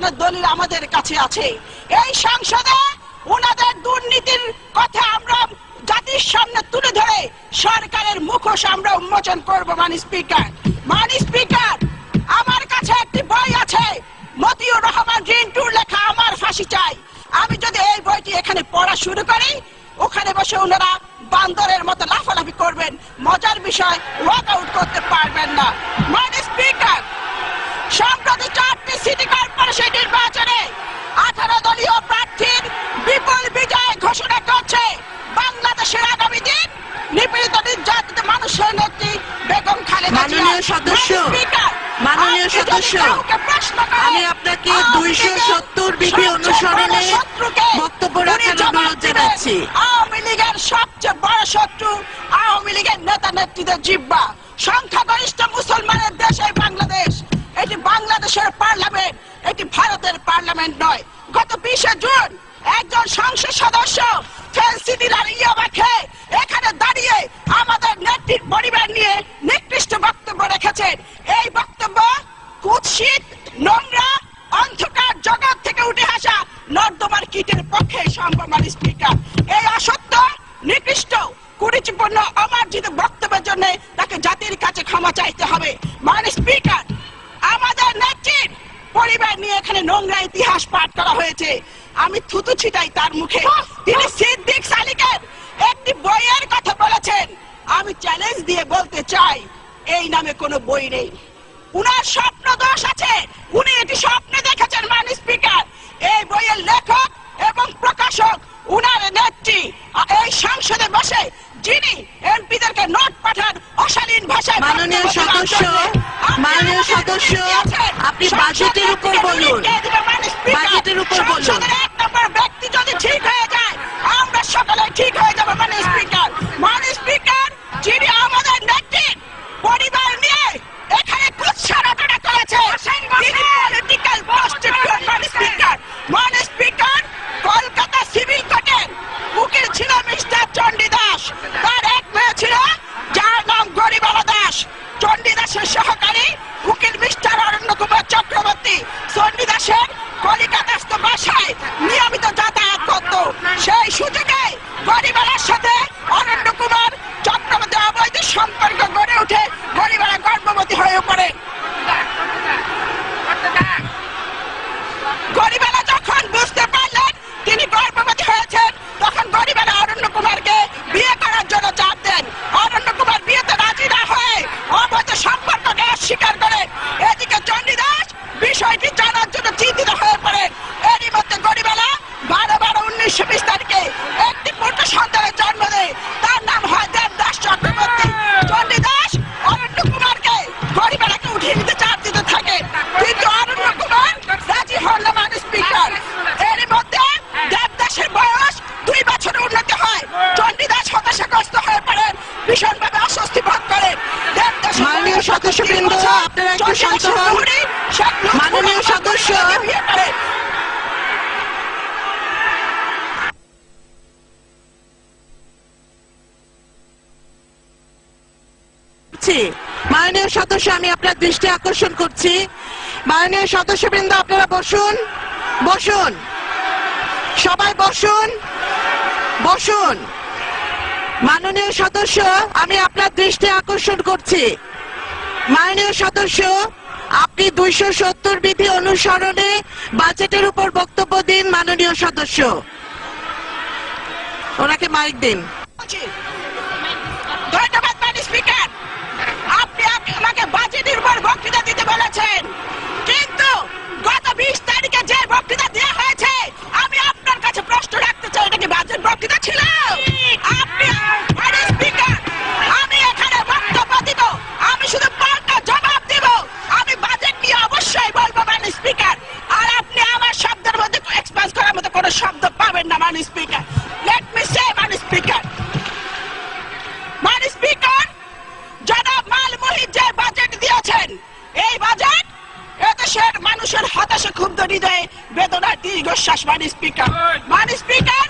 প্রমাণের দলিল আমাদের কাছে আছে। এই সংসদে ওনাদের দুর্নীতির কথা আমরা জাতির সামনে তুলে ধরে সরকারের মুখোশ আমরা উন্মোচন করব মানি স্পিকার। মানি স্পিকার, আমার কাছে একটি বই আছে। মতিউর রহমান রিন্টুর লেখা, আমার ফাঁসি চাই। আমি যদি এই বইটি এখানে পড়া শুরু করি, ওখানে বসে ওনারা বান্দরের মতো লাফালাফি করবেন, মজার বিষয় ওয়াক আউট করতে পারবেন না। মাননীয় সদস্য, আমি আপনাকে 270 লীগের বিধি অনুসরণে বক্তব্য রাখার অনুরোধ জানাচ্ছি। আওয়ামী লীগের সবচেয়ে বড় শত্রু আওয়ামী লীগের নেতা নেত্রীদের জিব্বা। সংখ্যাগরিষ্ঠ মুসলমানের দেশ এই বাংলাদেশ। এটি বাংলাদেশের পার্লামেন্ট এটি ভারতের পার্লামেন্ট নয়। গত বিশে জুন একজন সংসদ সদস্য ফেন্সিডিলার ইয়াবা খেয়ে এখানে দাঁড়িয়ে আমাদের নেত্রীর পরিবার নিয়ে নিকৃষ্ট বক্তব্য রেখেছেন এই বক্তব্য কুৎসিত নোংরা অন্ধকার জগৎ থেকে উঠে আসা নর্দমার মান তিনি সিদ্দিক সালিকের একটি বইয়ের কথা বলেছেন। আমি চ্যালেঞ্জ দিয়ে বলতে চাই, এই নামে কোনো বই নেই। উনার স্বপ্ন দোষ আছে। উনি এটি স্বপ্নে দেখেছেন, মান মাননীয় সদস্য। মাননীয় সদস্য, আপনি সংসদের বাজেটের উপর বলুন। মান? বাজেটের উপর বলুন। ব্যক্তি যদি ঠিক হয়ে শান্ত হন। মাননীয় সদস্য। মাননীয় সদস্য, আমি আপনার দৃষ্টি আকর্ষণ করছি। মাননীয় সদস্যবৃন্দ, আপনারা বসুন। বসুন। সবাই বসুন। বসুন। মাননীয় সদস্য, আমি আপনার দৃষ্টি আকর্ষণ করছি। মাননীয় সদস্য আপনি দুইশো সত্তর বিধি অনুসরণে বাজেটের উপর বক্তব্য দিন মাননীয় সদস্য। ওনাকে মাইক দিন। ধন্যবাদ আপনি আমাকে বাজেটের উপর বক্তৃতা দিতে বলেছেন। করার শব্দ পাবেন না মানি স্পিকার লেট মি সে মানে স্পিকার মানে স্পিকার জনাব মাল মুহিত যে বাজেট দিয়েছেন এই বাজেট এদেশের মানুষের হতাশা ক্ষুব্ধ হৃদয়ে বেদনার দীর্ঘশ্বাস মানি স্পিকার মানি স্পিকার